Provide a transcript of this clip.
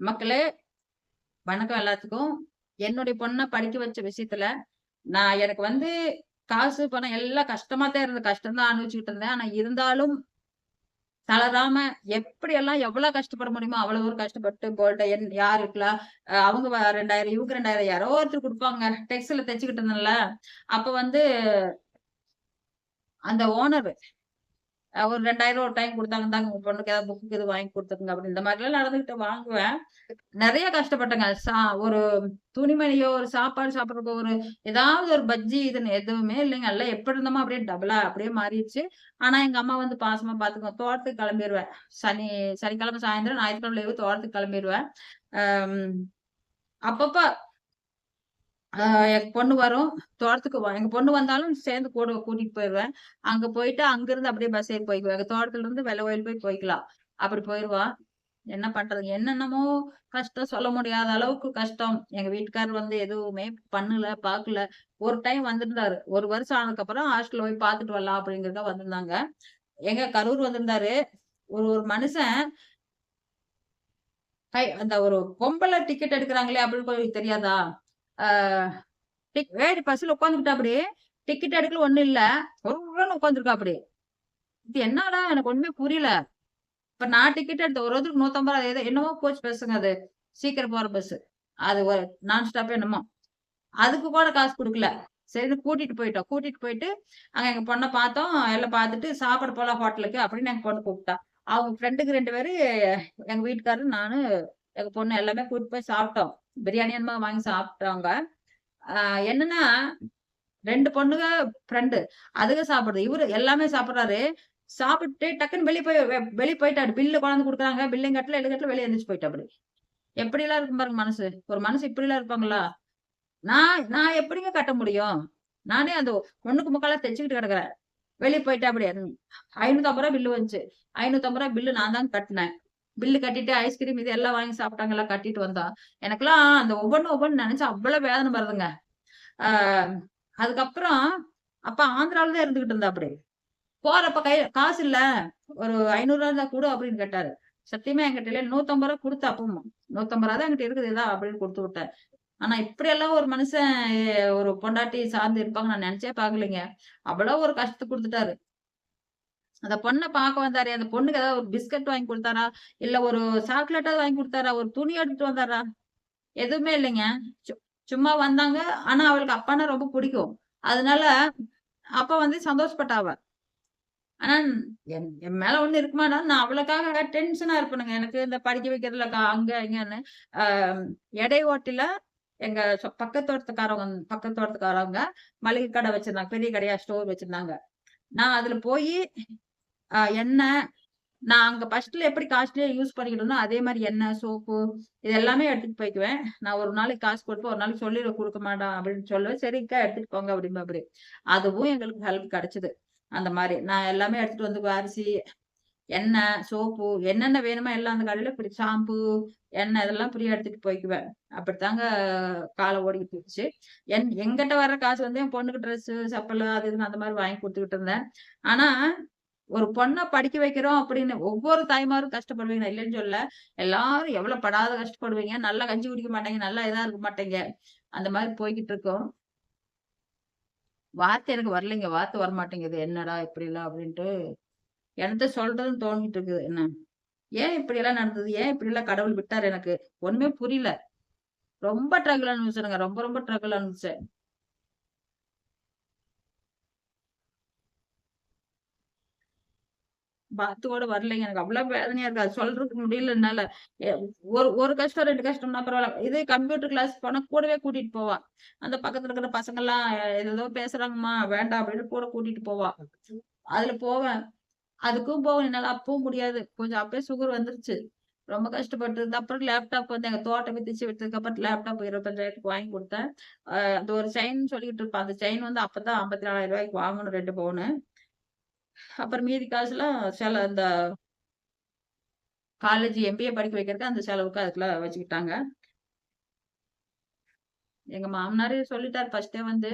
மக்களே வணக்கம் எல்லாத்துக்கும். என்னுடைய பொண்ணை படிக்க வச்ச விஷயத்துல நான் எனக்கு வந்து காசு பணம் எல்லாம் கஷ்டமா தான் இருந்தது. கஷ்டம் தான் அனுபவிச்சுக்கிட்டு இருந்தேன். ஆனா இருந்தாலும் தளராம எப்படி எல்லாம் எவ்வளவு கஷ்டப்பட முடியுமோ அவ்வளவு ஒரு கஷ்டப்பட்டு போல்ட்ட என் யார் இருக்கலாம் அவங்க ரெண்டாயிரம் இவங்க ரெண்டாயிரம் யாரோ ஒருத்தர் கொடுப்பாங்க. டெக்ஸ்டைல தைச்சுக்கிட்டு இருந்தேன்ல. அப்ப வந்து அந்த ஓனர் ஒரு ரெண்டாயிரம் ஒரு டைம் கொடுத்தாங்க தாங்க உங்க பொண்ணுக்கு ஏதாவது புக்கு இது வாங்கி கொடுத்துருங்க அப்படி இந்த மாதிரி எல்லாம் நடந்துகிட்டு வாங்குவேன். நிறைய கஷ்டப்பட்டேங்க. சா ஒரு துணிமணியோ ஒரு சாப்பாடு சாப்பிட்றப்போ ஒரு ஏதாவது ஒரு பஜ்ஜி இதுன்னு எதுவுமே இல்லைங்க. எல்லாம் எப்படி இருந்தோமோ அப்படியே டபுளா அப்படியே மாறிடுச்சு. ஆனா எங்க அம்மா வந்து பாசமா பாத்துக்கோ தோட்டத்துக்கு கிளம்பிடுவேன் சனி சனிக்கிழமை சாயந்தரம் ஞாயிற்றுக்கிழமை லீவு தோட்டத்துக்கு கிளம்பிடுவேன் அப்பப்போ அப்பப்ப எங்க பொண்ணு வரும். தோட்டத்துக்கு எங்க பொண்ணு வந்தாலும் சேர்ந்து கூட கூட்டிட்டு போயிடுவேன். அங்க போயிட்டு அங்கிருந்து அப்படியே பஸ் ஏறி போய்க்குவேன் எங்க தோட்டத்துல இருந்து வெள்ளை கோயில் போய் போய்க்கலாம் அப்படி போயிடுவான் என்ன பண்றது? என்னென்னமோ கஷ்டம் சொல்ல முடியாத அளவுக்கு கஷ்டம். எங்க வீட்டுக்காரர் வந்து எதுவுமே பண்ணல பாக்கல. ஒரு டைம் வந்திருந்தாரு. ஒரு வருஷம் ஆனதுக்கு அப்புறம் ஹாஸ்டல்ல போய் பார்த்துட்டு வரலாம் அப்படிங்கறத வந்திருந்தாங்க. எங்க கரூர் வந்திருந்தாரு. ஒரு ஒரு மனுஷன் கை அந்த ஒரு பொம்பளை டிக்கெட் எடுக்கிறாங்களே அப்படின்னு தெரியாதா? டிக்- வேடி பஸ்ல உட்காந்துக்கிட்டா அப்படி? டிக்கெட் எடுக்கல ஒண்ணும் இல்ல. ஒரு உட்காந்துருக்கா அப்படி? இது என்னடா? எனக்கு ஒண்ணுமே புரியல. இப்ப நான் டிக்கெட் எடுத்த ஒரு ஒருத்தருக்கு நூத்தம்பது ரூபா ஏதோ என்னமோ பஸ்ஸுங்க அது. சீக்கிரம் போற பஸ் அது ஒரு நான் ஸ்டாப் என்னமோ. அதுக்கு கூட காசு கொடுக்கல. சரி கூட்டிட்டு போயிட்டோம். கூட்டிட்டு போயிட்டு அங்க எங்க பொண்ணை பார்த்தோம். எல்லாம் பார்த்துட்டு சாப்பிட போலாம் ஹோட்டலுக்கு அப்படின்னு எங்க பொண்ணு கூப்பிட்டா. அவங்க ஃப்ரெண்டுக்கு ரெண்டு பேரு எங்க வீட்டுக்காரரு நானும் எங்க பொண்ணு எல்லாமே கூட்டிட்டு போய் சாப்பிட்டோம். பிரியாணி என்னமோ வாங்கி சாப்பிட்டவங்க ஆஹ் என்னன்னா ரெண்டு பொண்ணுங்க ஃப்ரெண்டு அதுக சாப்பிடுது இவரு எல்லாமே சாப்பிடுறாரு. சாப்பிட்டு டக்குன்னு வெளியே போய் வெ- வெளியே போயிட்டாரு. பில்லு கொண்டாந்து கொடுக்குறாங்க. பில்லையும் கட்டல எழு கட்டல வெளியே எந்திரிச்சு போயிட்டா அப்படி. எப்படி எல்லாம் இருக்கும் பாருங்க மனசு. ஒரு மனசு இப்படி எல்லாம் இருப்பாங்களா? நான் நான் எப்படிங்க கட்ட முடியும்? நானே அந்த ஒண்ணுக்கு முக்கால தைச்சுக்கிட்டு கிடக்குறேன். வெளியே போயிட்டா அப்படி. ஐநூத்தி ஐம்பது ரூபா பில்லு வந்துச்சு. ஐநூத்தி ஐம்பது ரூபா பில்லு நான் தான் கட்டினேன். பில்லு கட்டிட்டு ஐஸ்கிரீம் இது எல்லாம் வாங்கி சாப்பிட்டாங்க எல்லாம் கட்டிட்டு வந்தா. எனக்கெல்லாம் அந்த ஒவ்வொன்னு ஒவ்வொன்னு நினைச்சா அவ்வளவு வேதனை வருதுங்க ஆஹ் அதுக்கப்புறம் அப்ப ஆந்திராவில தான் இருந்துகிட்டு இருந்தா அப்படி போறப்ப கை காசு இல்ல. ஒரு ஐநூறு ரூபா இருந்தா கூட அப்படின்னு கேட்டாரு. சத்தியமா என்கிட்ட இல்ல. நூத்தம்பது ரூபா கொடுத்த அப்பவும் நூத்தம்பது ரூபா தான் என்கிட்ட இருக்குது. இதா அப்படின்னு கொடுத்து விட்டேன். ஆனா இப்படி எல்லாம் ஒரு மனுஷன் ஒரு பொண்டாட்டி சார்ந்து இருப்பாங்க நான் நினைச்சே பாக்கலைங்க அவ்வளவு ஒரு கஷ்டத்தை கொடுத்துட்டாரு. அந்த பொண்ணை பார்க்க வந்தாரு அந்த பொண்ணுக்கு ஏதாவது ஒரு பிஸ்கட் வாங்கி கொடுத்தாரா? இல்ல ஒரு சாக்லேட்டாவது வாங்கி கொடுத்தாரா? ஒரு துணி எடுத்துட்டு வந்தாரா? எதுவுமே இல்லைங்க. சு- சும்மா வந்தாங்க. ஆனா அவளுக்கு அப்பான்னா ரொம்ப பிடிக்கும். அதனால அப்ப வந்து சந்தோஷப்பட்டாவ. ஆனா என் என் மேல ஒண்ணு இருக்குமாடா? நான் அவளுக்காக டென்ஷனா இருப்பேனுங்க. எனக்கு இந்த படிக்க வைக்கிறதுல அங்க இங்கன்னு. ஆஹ் எடை ஓட்டில எங்க சொ- பக்கத்தோட்டத்துக்காரவங்க பக்கத்து மளிகை கடை வச்சிருந்தாங்க. பெரிய கடையா ஸ்டோர் வச்சிருந்தாங்க. நான் அதுல போய் எண்ணெய். நான் அங்க ஃபர்ஸ்ட்ல எப்படி காஸ்ட்லியா யூஸ் பண்ணிக்கிட்டோம்னா அதே மாதிரி எண்ணெய் சோப்பு இது எல்லாமே எடுத்துட்டு போய்க்குவேன். நான் ஒரு நாளைக்கு காசு கொடுப்பேன் ஒரு நாளைக்கு சொல்லி கொடுக்க மாட்டான் அப்படின்னு சொல்லுவேன். சரிக்கா எடுத்துட்டு போங்க அப்படின்னு அப்படி அதுவும் எங்களுக்கு ஹெல்ப் கிடைச்சது. அந்த மாதிரி. நான் எல்லாமே எடுத்துட்டு வந்து அரிசி எண்ணெய் சோப்பு என்னென்ன வேணுமோ எல்லாம் அந்த கடையில இப்படி ஷாம்பு எண்ணெய் இதெல்லாம் ஃப்ரீயா எடுத்துட்டு போய்க்குவேன். அப்படித்தாங்க காலை ஓடிக்கிட்டு இருந்துச்சு. என் எங்கிட்ட வர்ற காசு வந்து என் பொண்ணுக்கு ட்ரெஸ் செப்பல் அது இதுன்னு அந்த மாதிரி வாங்கி கொடுத்துக்கிட்டு இருந்தேன். ஆனா ஒரு பொண்ணை படிக்க வைக்கிறோம் அப்படின்னு ஒவ்வொரு தாய்மாரும் கஷ்டப்படுவீங்க. இல்லைன்னு சொல்ல எல்லாரும் எவ்வளவு படாத கஷ்டப்படுவீங்க. நல்லா கஞ்சி குடிக்க மாட்டேங்க. நல்லா இதா இருக்க மாட்டேங்க. அந்த மாதிரி போய்கிட்டு இருக்கோம். வார்த்தை எனக்கு வரலைங்க. வார்த்தை வர மாட்டேங்குது என்னடா இப்படி எல்லாம் அப்படின்ட்டு எனக்கு சொல்றதுன்னு தோணிட்டு இருக்குது. என்ன? ஏன் இப்படி எல்லாம் நடந்தது? ஏன் இப்படி எல்லாம் கடவுள் விட்டாரு எனக்கு? ஒண்ணுமே புரியல. ரொம்ப ட்ரகிள் அனுபவிச்சேனுங்க ரொம்ப ரொம்ப ட்ரகிள் அனுபவிச்சேன் பாத்தோட வரலைங்க. எனக்கு அவ்வளவு வேதனையா இருக்கு. அது சொல்றதுக்கு முடியல என்னால. ஒரு ஒரு கஷ்டம் ரெண்டு கஷ்டம்னா பரவாயில்ல. இதே கம்ப்யூட்டர் கிளாஸ் போனா கூடவே கூட்டிட்டு போவா. அந்த பக்கத்துல இருக்கிற பசங்க எல்லாம் ஏதோ பேசுறாங்கம்மா வேண்டாம் அப்படின்னு கூட கூட்டிட்டு போவா. அதுல போவேன். அதுக்கும் போக என்னால அப்பவும் முடியாது. கொஞ்சம் அப்பயே சுகர் வந்துருச்சு. ரொம்ப கஷ்டப்பட்டு அப்புறம் லேப்டாப் வந்து எங்க தோட்டம் வித்துச்சு விட்டதுக்கு அப்புறம் லேப்டாப் இருபத்தஞ்சாயிரத்துக்கு வாங்கி கொடுத்தேன். அந்த ஒரு செயின் சொல்லிட்டு இருப்பேன். அந்த செயின் வந்து அப்பதான் ஐம்பத்தி நாலாயிரம் ரூபாய்க்கு வாங்கணும் ரெண்டு பவுனு அப்புறம் மீதி காசுலாம் சில அந்த காலேஜ் எம்பிஏ படிக்க வைக்கிறதுக்கு அந்த செலவுக்கு அதுக்கெல்லாம் வச்சுக்கிட்டாங்க. எங்க மாமனாரே சொல்லிட்டாரு ஃபர்ஸ்டே வந்து